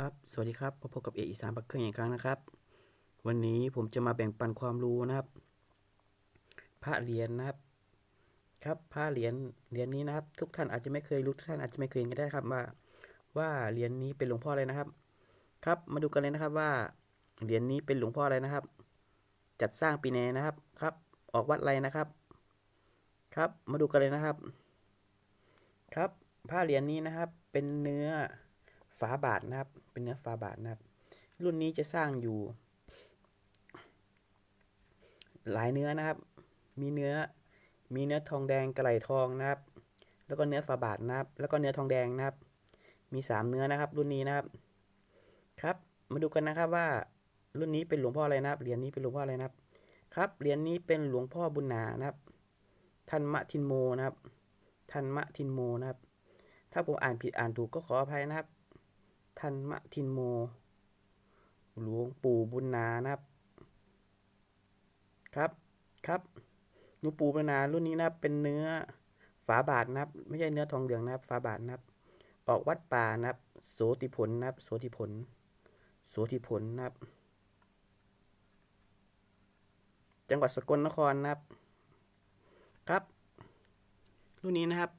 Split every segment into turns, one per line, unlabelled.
ครับ สวัสดีครับ พบกับเอกอีสานปักเครื่องอีกครั้งนะครับ วันนี้ผมจะมาแบ่งปันความรู้นะครับ พระเหรียญนะครับ ครับ พระเหรียญ เหรียญนี้นะครับ ทุกท่านอาจจะไม่เคยรู้ ทุกท่านอาจจะไม่เคยเห็นก็ได้ครับว่า ว่าเหรียญนี้เป็นหลวงพ่ออะไรนะครับ ครับ มาดูกันเลยนะครับว่า เหรียญนี้เป็นหลวงพ่ออะไรนะครับ จัดสร้างปีไหนนะครับ ครับ ออกวัดอะไรนะครับ ครับ มาดูกันเลยนะครับ ครับผ้าเหรียญนี้นะครับ เป็นเนื้อ ฝาบาทนะครับ เป็นเนื้อฝาบาทนะครับ รุ่นนี้จะสร้างอยู่ หลายเนื้อนะครับ มีเนื้อ มีเนื้อทองแดงกระไหลทองนะครับ แล้วก็เนื้อฝาบาทนะครับ แล้วก็เนื้อทองแดงนะครับ มีสามเนื้อนะครับ รุ่นนี้นะครับ ครับ มาดูกันนะครับว่ารุ่นนี้เป็นหลวงพ่ออะไรนะครับ เหรียญนี้เป็นหลวงพ่ออะไรนะครับ ครับ เหรียญนี้เป็นหลวงพ่อบุญนานะครับทันมะทินโมนะครับทันมะทินโมนะครับ ถ้าผมอ่านผิดอ่านถูกก็ขออภัยนะครับ ทันมะทินโม หลวงปู่บุญนานะครับ ครับครับหลวงปู่บุญนารุ่นนี้นะเป็นเนื้อฝาบาทนะครับ ไม่ใช่เนื้อทองเหลืองนะครับ ฝาบาทนะครับ ออกวัดป่านะครับ โสติผลนะครับ โสติผล โสติผลนะครับ จังหวัดสกลนครนะครับ ครับ รุ่นนี้นะครับ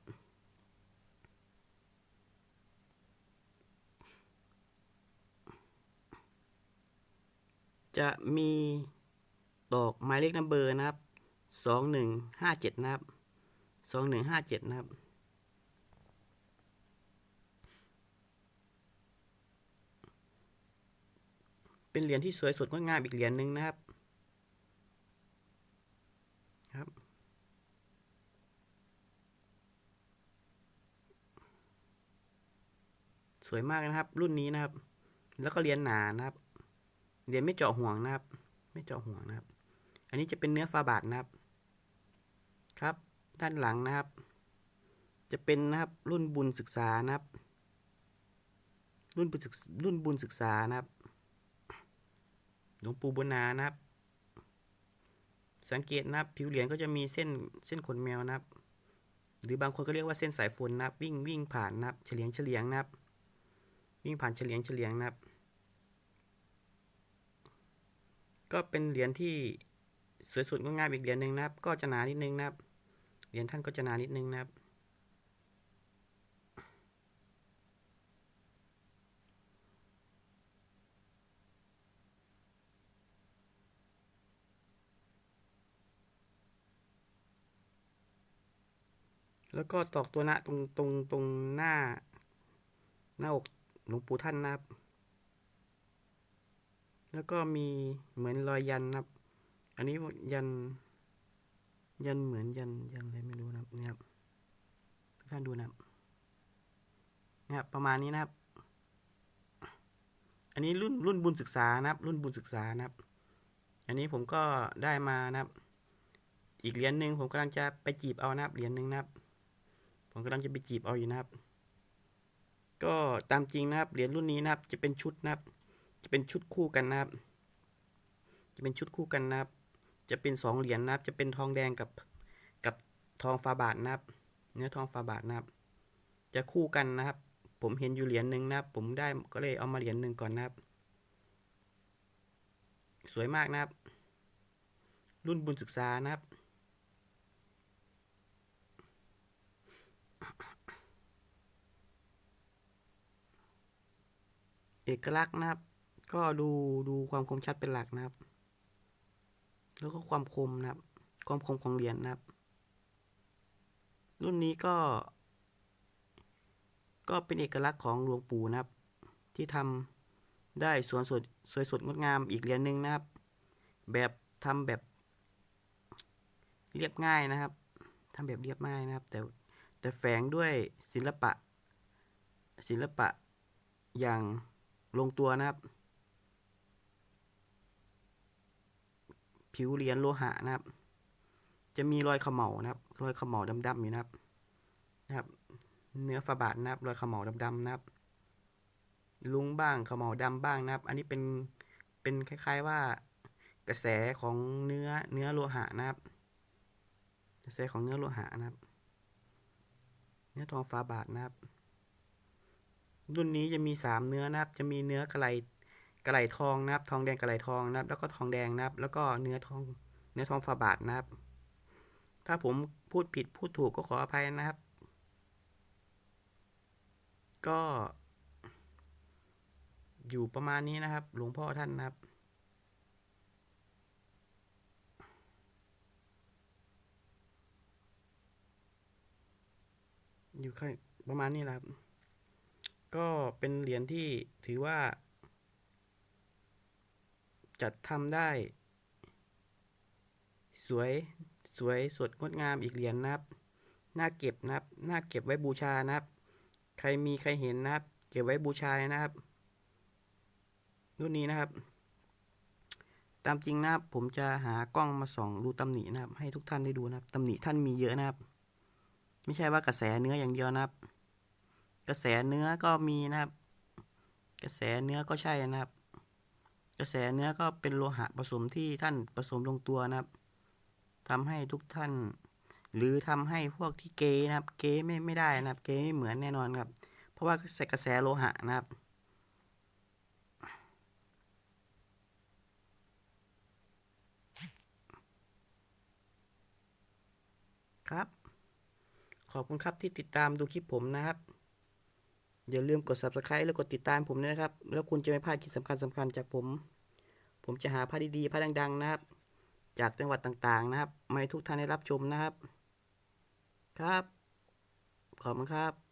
จะมีตอกหมายเลขนัมเบอร์นะครับสองหนึ่งห้าเจ็ดนะครับสองหนึ่งห้าเจ็ดนะครับ เป็นเหรียญที่สวยสดงดงามอีกเหรียญหนึ่งนะครับครับสวยมากนะครับ รุ่นนี้นะครับ แล้วก็เหรียญหนานะครับ เหรียญไม่เจาะห่วงนะครับ ไม่เจาะห่วงนะครับ อันนี้จะเป็นเนื้อฟาบาทนะครับ ครับ ด้านหลังนะครับ จะเป็นนะครับรุ่นบุญศึกษานะครับ รุ่นบุญศึกรุ่นบุญศึกษานะครับ หลวงปู่บุญนานะครับ สังเกตนะครับ ผิวเหรียญก็จะมีเส้นเส้นขนแมวนะครับ หรือบางคนก็เรียกว่าเส้นสายฝนนะครับ วิ่งวิ่งผ่านนะครับ เฉลียงเฉลียงนะครับ วิ่งผ่านเฉลียงเฉลียงนะครับ ก็เป็นเหรียญที่สวยสุดงดงามอีกเหรียญหนึ่งนะครับ ก็จะหนานิดนึงนะครับ เหรียญท่านก็จะหนานิดนึงนะครับ แล้วก็ตอกตัวหน้าตรงตรงตรงหน้า หน้าอกหลวงปู่ท่านนะครับ แล้วก็มีเหมือนรอยยันนะครับ อันนี้ยัน ยันเหมือนยันยันอะไรไม่รู้นะครับนี่ครับท่านดูนะครับนะครับประมาณนี้นะครับ อันนี้รุ่นรุ่นบุญศึกษานะครับ รุ่นบุญศึกษานะครับ อันนี้ผมก็ได้มานะครับ อีกเหรียญหนึ่งผมกำลังจะไปจีบเอานะครับเหรียญหนึ่งนะครับ ผมกำลังจะไปจีบเอาอยู่นะครับ ก็ตามจริงนะครับเหรียญรุ่นนี้นะครับ จะเป็นชุดนะครับ จะเป็นชุดคู่กันนะครับ จะเป็นชุดคู่กันนะครับ จะเป็นสองเหรียญนะครับ จะเป็นทองแดงกับกับทองฟาบาทนะครับ เนื้อทองฟาบาทนะครับ จะคู่กันนะครับ ผมเห็นอยู่เหรียญหนึ่งนะครับ ผมได้ก็เลยเอามาเหรียญหนึ่งก่อนนะครับ สวยมากนะครับ รุ่นบุญศึกษานะครับเอกลักษณ์นะครับ ก็ดูดูความคมชัดเป็นหลักนะครับ แล้วก็ความคมนะครับ ความคมของเหรียญนะครับ รุ่นนี้ก็ ก็เป็นเอกลักษณ์ของหลวงปู่นะครับ ที่ทำได้สวนสดสวยสดงดงามอีกเหรียญหนึ่งนะครับ แบบทำแบบ เรียบง่ายนะครับทำแบบเรียบง่ายนะครับ แต่แต่แฝงด้วยศิลปะ ศิลปะอย่างลงตัวนะครับ ผิวเหรียญโลหะนะครับ จะมีรอยขม่านะครับ รอยขม่าดำๆอยู่นะครับ นะครับ เนื้อฝาบาทนะครับ รอยขม่าดำๆนะครับ ลุงบ้างขม่าดำบ้างนะครับ อันนี้เป็น เป็นคล้าย ๆว่ากระแสของเนื้อเนื้อโลหะนะครับ กระแสของเนื้อโลหะนะครับ เนื้อทองฝาบาทนะครับ รุ่นนี้จะมีสามเนื้อนะครับ จะมีเนื้อกระไหล กระไหลทองนะครับ ทองแดงกระไหลทองนะครับ แล้วก็ทองแดงนะครับ แล้วก็เนื้อทอง เนื้อทองฝาบาทนะครับ ถ้าผมพูดผิดพูดถูกก็ขออภัยนะครับ ก็ อยู่ประมาณนี้นะครับ หลวงพ่อท่านนะครับอยู่ค่ประมาณนี้แหละครับ ก็เป็นเหรียญที่ถือว่า จัดทำได้ สวยสวยสดงดงามอีกเหรียญนะครับน่าเก็บนะครับน่าเก็บไว้บูชานะครับ ใครมีใครเห็นนะครับ เก็บไว้บูชานะครับ รุ่นนี้นะครับ ตามจริงนะครับผมจะหากล้องมาส่องดูตำหนินะครับ ให้ทุกท่านได้ดูนะครับตำหนิท่านมีเยอะนะครับ ไม่ใช่ว่ากระแสเนื้ออย่างเดียวนะครับ กระแสเนื้อก็มีนะครับ กระแสเนื้อก็ใช่นะครับ กระแสเนื้อก็เป็นโลหะผสมที่ท่านผสมลงตัวนะครับทำให้ทุกท่าน หรือทำให้พวกที่เกยนะครับ เกยไม่ไม่ได้นะครับ เกไม่เหมือนแน่นอนครับ เพราะว่าใส่กระแสโลหะนะครับครับ ขอบคุณครับที่ติดตามดูคลิปผมนะครับ อย่าลืมกด subscribe แล้วกดติดตามผมด้วยนะครับ แล้วคุณจะไม่พลาดคลิปสำคัญสำคัญจากผม ผมจะหาพระดีๆพระดัง ๆ นะครับ จากจังหวัดต่างๆ นะครับมาให้ทุกท่านได้รับชมนะครับ ครับ ขอบคุณครับ